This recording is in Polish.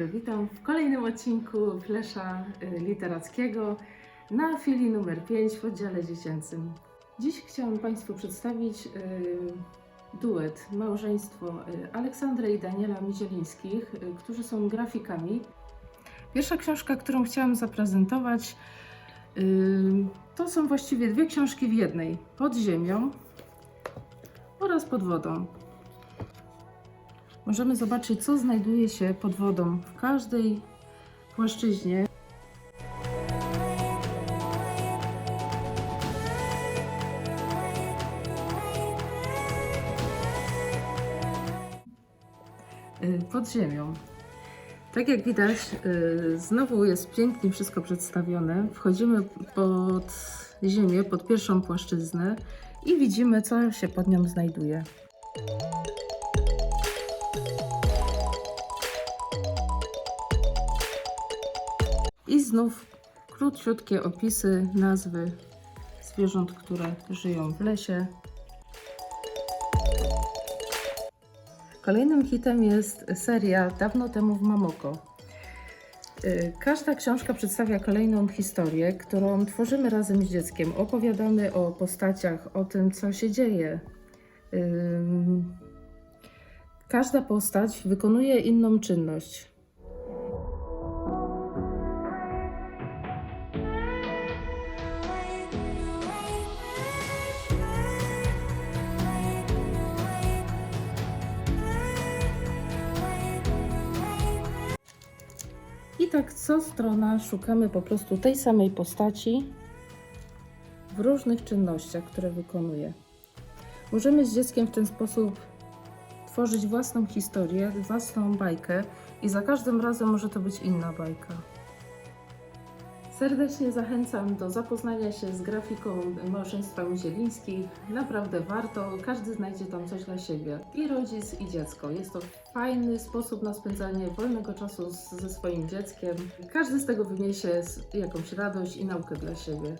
dobry, witam w kolejnym odcinku Flesza y, Literackiego na filii numer 5 w oddziale dziecięcym. Dziś chciałam Państwu przedstawić y, duet, małżeństwo y, Aleksandry i Daniela Mizielińskich, którzy są grafikami. Pierwsza książka, którą chciałam zaprezentować, to są właściwie dwie książki w jednej. Pod ziemią oraz pod wodą. Możemy zobaczyć, co znajduje się pod wodą w każdej płaszczyźnie. Y, Pod ziemią. Tak jak widać, y, znowu jest pięknie wszystko przedstawione. Wchodzimy pod ziemię, pod pierwszą płaszczyznę i widzimy, co się pod nią znajduje. I znów króciutkie opisy, nazwy zwierząt, które żyją w lesie. Kolejnym hitem jest seria Dawno temu w Mamoko. Y, Każda książka przedstawia kolejną historię, którą tworzymy razem z dzieckiem. Opowiadamy o postaciach, o tym, co się dzieje. Każda postać wykonuje inną czynność. Tak co strona szukamy po prostu tej samej postaci w różnych czynnościach, które wykonuje. Możemy z dzieckiem w ten sposób tworzyć własną historię, własną bajkę i za każdym razem może to być inna bajka. Serdecznie zachęcam do zapoznania się z grafiką małżeństwa Mizielińskich. Naprawdę warto, każdy znajdzie tam coś dla siebie. I rodzic, i dziecko. Jest to fajny sposób na spędzanie wolnego czasu z, ze swoim dzieckiem. Każdy z tego wyniesie jakąś radość i naukę dla siebie.